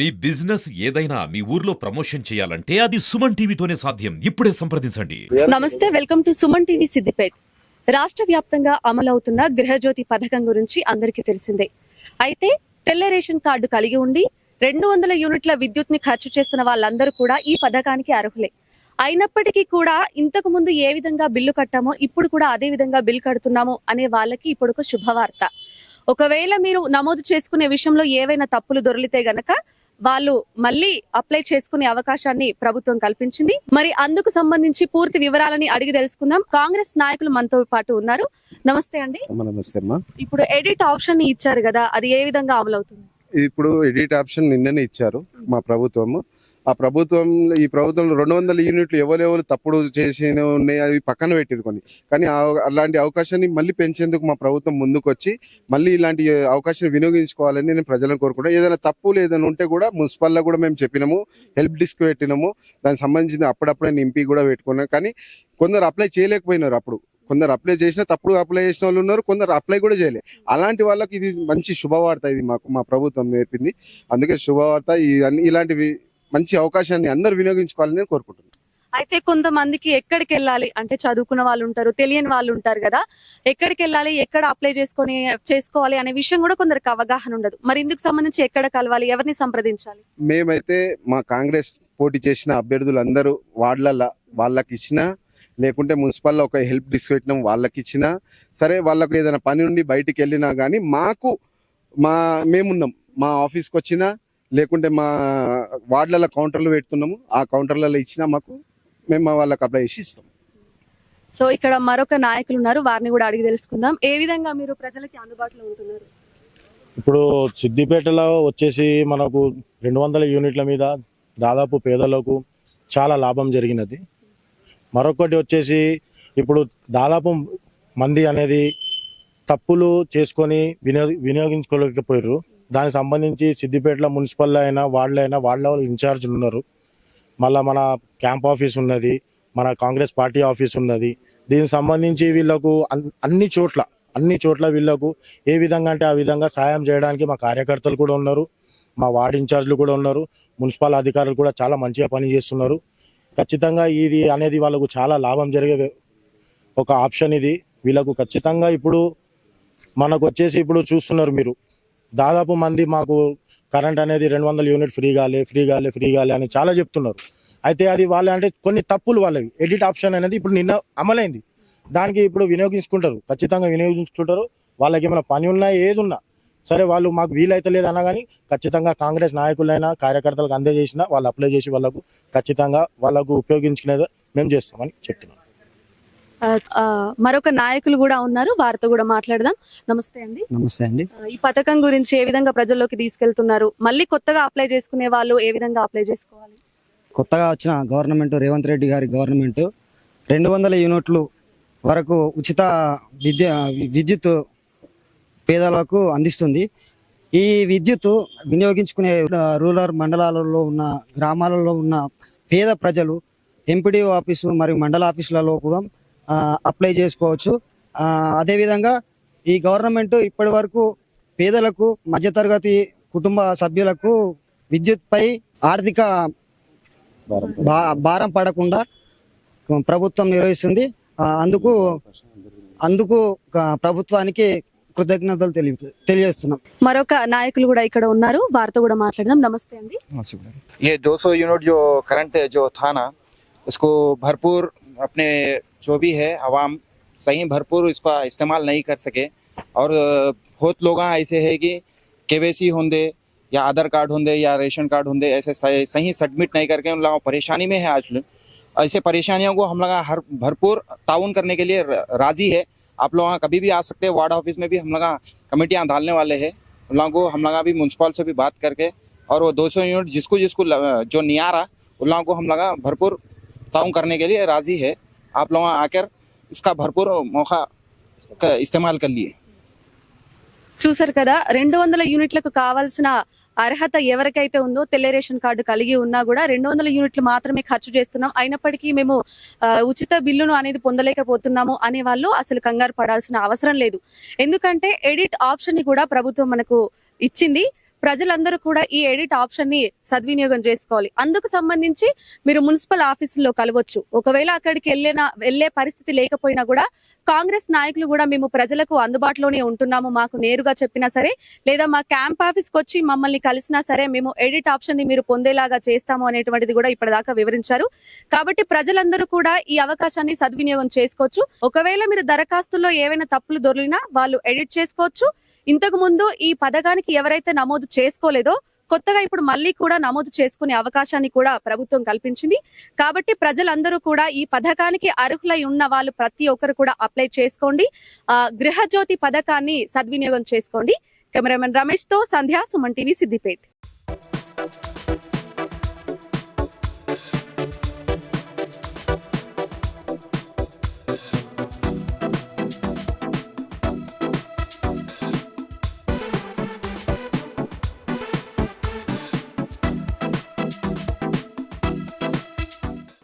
మీ business ఏదైనా మీ ఊర్లో promotion చేయాలంటే అది సుమన్ టీవీతోనే సాధ్యం. ఇప్పుడే సంప్రదించండి. నమస్తే welcome to Suman TV Siddipet. రాష్ట్ర వ్యాప్తంగా అమలవుతున్న గృహజ్యోతి పథకం గురించి అందరికీ తెలిసిందే. అయితే తెల్ల రేషన్ కార్డు కలిగి ఉండి రెండు వందల యూనిట్ల విద్యుత్ని ఖర్చు చేస్తున్న వాళ్ళందరూ కూడా ఈ పథకానికి అర్హులే. అయినప్పటికీ కూడా ఇంతకు ముందు ఏ విధంగా బిల్లు కట్టామో ఇప్పుడు కూడా అదే విధంగా బిల్ కడుతున్నాము అనే వాళ్ళకి ఇప్పుడు ఒక శుభవార్త. ఒకవేళ మీరు నమోదు చేసుకునే విషయంలో ఏవైనా తప్పులు దొరికితే గనక వాళ్ళు మళ్ళీ అప్లై చేసుకునే అవకాశాన్ని ప్రభుత్వం కల్పించింది. మరి అందుకు సంబంధించి పూర్తి వివరాలని అడిగి తెలుసుకుందాం. కాంగ్రెస్ నాయకులు మనతో పాటు ఉన్నారు. నమస్తే అండి. అమ్మ నమస్తే అమ్మా. ఇప్పుడు ఎడిట్ ఆప్షన్ ఇచ్చారు కదా అది ఏ విధంగా అమలవుతుంది? ఇప్పుడు ఎడిట్ ఆప్షన్ నిన్ననే ఇచ్చారు మా ప్రభుత్వము. ఆ ప్రభుత్వం ఈ ప్రభుత్వంలో రెండు వందల యూనిట్లు ఎవరెవరు తప్పుడు చేసిన ఉన్నాయి అవి పక్కన పెట్టిరు కొన్ని. కానీ అలాంటి అవకాశాన్ని మళ్ళీ పెంచేందుకు మా ప్రభుత్వం ముందుకు వచ్చి మళ్ళీ ఇలాంటి అవకాశాన్ని వినియోగించుకోవాలని నేను ప్రజలను కోరుకుంటాను ఏదైనా తప్పులు ఏదైనా ఉంటే కూడా మున్సిపల్లో కూడా మేము చెప్పినాము హెల్ప్ డిస్క్ పెట్టినాము దానికి సంబంధించిన అప్పుడప్పుడే నింపి కూడా పెట్టుకున్నాం. కానీ కొందరు అప్లై చేయలేకపోయినారు అప్పుడు. కొందరు అప్లై చేసిన తప్పుడు అప్లై చేసిన వాళ్ళు ఉన్నారు కొందరు అప్లై కూడా చేయలేదు అలాంటి వాళ్ళకి ఇది మంచి శుభవార్త ఇది మాకు మా ప్రభుత్వం నేర్పింది. అందుకే శుభవార్త ఇలాంటివి మంచి అవకాశాన్ని అందరూ వినియోగించుకోవాలని నేను కోరుకుంటున్నాను. అయితే కొంతమందికి ఎక్కడికి వెళ్ళాలి? అంటే చదువుకున్న వాళ్ళు ఉంటారు తెలియని వాళ్ళు ఉంటారు కదా. ఎక్కడికి వెళ్ళాలి? ఎక్కడ అప్లై చేసుకొని చేసుకోవాలి అనే విషయం కూడా కొందరికి అవగాహన ఉండదు. మరి ఇందుకు సంబంధించి ఎక్కడ కలవాలి? ఎవరిని సంప్రదించాలి? మేమైతే మా కాంగ్రెస్ పోటీ చేసిన అభ్యర్థులందరూ వార్డులలో వాళ్ళకి ఇచ్చిన లేకుంటే మున్సిపల్లో ఒక హెల్ప్ డిస్క్ పెట్టినాం వాళ్ళకి ఇచ్చినా సరే వాళ్ళకు ఏదైనా పని ఉండి బయటికి వెళ్ళినా కానీ మాకు మా మేమున్నాం. మా ఆఫీస్కి వచ్చినా లేకుంటే మా వార్డులలో కౌంటర్లు పెడుతున్నాము. ఆ కౌంటర్లలో ఇచ్చినా మాకు మేము మా వాళ్ళకి అప్లై చేసి ఇస్తాం. సో ఇక్కడ మరొక నాయకులు ఉన్నారు వారిని కూడా అడిగి తెలుసుకుందాం. ఏ విధంగా మీరు ప్రజలకి అందుబాటులో ఉంటున్నారు? ఇప్పుడు సిద్దిపేటలో వచ్చేసి మనకు రెండు వందల యూనిట్ల మీద దాదాపు పేదలకు చాలా లాభం జరిగినది. మరొకటి వచ్చేసి ఇప్పుడు దాదాపు మంది అనేది తప్పులు చేసుకొని వినియోగ వినియోగించుకోలేకపోయారు దానికి సంబంధించి సిద్దిపేటలో మున్సిపల్ అయినా వాళ్ళ అయినా వాళ్ళ ఇన్ఛార్జ్ ఉన్నారు. మళ్ళీ మన క్యాంప్ ఆఫీస్ ఉన్నది మన కాంగ్రెస్ పార్టీ ఆఫీస్ ఉన్నది. దీనికి సంబంధించి వీళ్ళకు అన్- అన్ని చోట్ల అన్ని చోట్ల వీళ్ళకు ఏ విధంగా అంటే ఆ విధంగా సాయం చేయడానికి మా కార్యకర్తలు కూడా ఉన్నారు. మా వార్డ్ ఇన్ఛార్జ్లు కూడా ఉన్నారు. మున్సిపల్ అధికారులు కూడా చాలా మంచిగా పని చేస్తున్నారు. ఖచ్చితంగా ఇది అనేది వాళ్ళకు చాలా లాభం జరిగే ఒక ఆప్షన్ ఇది. వీళ్ళకు ఖచ్చితంగా ఇప్పుడు మనకు వచ్చేసి ఇప్పుడు చూస్తున్నారు మీరు. దాదాపు మంది మాకు కరెంట్ అనేది రెండు వందల యూనిట్ ఫ్రీ కాలే ఫ్రీ కాలే ఫ్రీ కాలే అని చాలా చెప్తున్నారు. అయితే అది వాళ్ళ అంటే కొన్ని తప్పులు వాళ్ళవి. ఎడిట్ ఆప్షన్ అనేది ఇప్పుడు నిన్న అమలైంది. దానికి ఇప్పుడు వినియోగించుకుంటారు. ఖచ్చితంగా వినియోగించుకుంటారు. వాళ్ళకి ఏమైనా పని ఉన్నా ఏది ఉన్నా సరే వాళ్ళు మాకు వీలైతే లేదు అన్నా కానీ ఖచ్చితంగా కాంగ్రెస్ నాయకులైనా కార్యకర్తలకు అందజేసినా వాళ్ళు అప్లై చేసి వాళ్ళకు ఖచ్చితంగా వాళ్ళకు ఉపయోగించుకునేది మేము చేస్తామని చెప్తున్నాం. మరొక నాయకులు కూడా ఉన్నారు. వారితో కూడా మాట్లాడదాం. నమస్తే అండి. నమస్తే అండి. ఈ పథకం గురించి ఏ విధంగా ప్రజల్లోకి తీసుకెళ్తున్నారు? మళ్ళీ కొత్తగా అప్లై చేసుకునే వాళ్ళు ఏ విధంగా అప్లై చేసుకోవాలి? కొత్తగా వచ్చిన గవర్నమెంట్ రేవంత్ రెడ్డి గారి గవర్నమెంట్ రెండు వందల యూనిట్లు వరకు ఉచిత విద్య విద్యుత్ పేదలకు అందిస్తుంది. ఈ విద్యుత్ వినియోగించుకునే రూరల్ మండలాలలో ఉన్న గ్రామాలలో ఉన్న పేద ప్రజలు ఎంపీడీఓ ఆఫీసు మరియు మండల ఆఫీసులలో కూడా అప్లై చేసుకోవచ్చు. అదేవిధంగా ఈ గవర్నమెంట్ ఇప్పటి వరకు పేదలకు మధ్యతరగతి కుటుంబ సభ్యులకు విద్యుత్పై ఆర్థిక భా- భారం పడకుండా ప్రభుత్వం నిర్వహిస్తుంది. అందుకు అందుకు ప్రభుత్వానికి కృతజ్ఞతలు తెలియ తెలియజేస్తున్నాం మరొక నాయకులు కూడా ఇక్కడ ఉన్నారు వారితో కూడా మాట్లాడదాం నమస్తే అండి ये 200 यूनिट जो करंट जो था ना उसको भरपूर अपने जो भी है आवाम सही भरपूर इसका इस्तेमाल नहीं कर सके और अ, बहुत लोग ऐसे है कि केवेसी होंगे या आधार कार्ड होंगे या रेशन कार्ड होंगे ऐसे सही सही सबमिट नहीं करके उन लोगों परेशानी में है आज लोग। ऐसे परेशानियों को हम लोग हर भरपूर ताउन करने के लिए र- राजी है आप लोग कभी भी आ सकते हैं वार्ड ऑफिस में भी हम लोग कमेटियाँ डालने वाले हैं उन लोगों को हम लोग अभी म्यूनसिपल से भी बात करके और वो 200 यूनिट जिसको जिसको ल- जो नहीं आ रहा उन लोगों को हम लगा भरपूर ताउन करने के लिए राजी है आप लोग आकर इसका भरपूर मौका का इस्तेमाल कर लिए చూసారు కదా రెండు వందల యూనిట్లకు కావాల్సిన అర్హత ఎవరికైతే ఉందో తెల్ల రేషన్ కార్డు కలిగి ఉన్నా కూడా రెండు వందల యూనిట్లు మాత్రమే ఖర్చు చేస్తున్నాం. అయినప్పటికీ మేము ఆ, ఉచిత బిల్లును అనేది పొందలేకపోతున్నాము అనే వాళ్ళు అసలు కంగారు పడాల్సిన అవసరం లేదు. ఎందుకంటే ఎడిట్ ఆప్షన్ని కూడా ప్రభుత్వం మనకు ఇచ్చింది. ప్రజలందరూ కూడా ఈ ఎడిట్ ఆప్షన్ని సద్వినియోగం చేసుకోవాలి. అందుకు సంబంధించి మీరు మున్సిపల్ ఆఫీసుల్లో కలవచ్చు. ఒకవేళ అక్కడికి వెళ్ళిన వెళ్ళే పరిస్థితి లేకపోయినా కూడా కాంగ్రెస్ నాయకులు కూడా మేము ప్రజలకు అందుబాటులోనే ఉంటున్నాము. మాకు నేరుగా చెప్పినా సరే లేదా మా క్యాంప్ ఆఫీస్కి వచ్చి మమ్మల్ని కలిసినా సరే మేము ఎడిట్ ఆప్షన్ని మీరు పొందేలాగా చేస్తాము అనేటువంటిది కూడా ఇప్పటిదాకా వివరించారు. కాబట్టి ప్రజలందరూ కూడా ఈ అవకాశాన్ని సద్వినియోగం చేసుకోవచ్చు. ఒకవేళ మీరు దరఖాస్తుల్లో ఏవైనా తప్పులు దొరికినా వాళ్ళు ఎడిట్ చేసుకోవచ్చు. ఇంతకు ముందు ఈ పథకానికి ఎవరైతే నమోదు చేసుకోలేదో కొత్తగా ఇప్పుడు మళ్ళీ కూడా నమోదు చేసుకునే అవకాశాన్ని కూడా ప్రభుత్వం కల్పించింది. కాబట్టి ప్రజలందరూ కూడా ఈ పథకానికి అర్హులై ఉన్న వాళ్ళు ప్రతి ఒక్కరు కూడా అప్లై చేసుకోండి. ఆ గృహజ్యోతి పథకాన్ని సద్వినియోగం చేసుకోండి. కెమెరామెన్ రమేష్తో సంధ్యా సుమన్ టీవీ సిద్దిపేట్.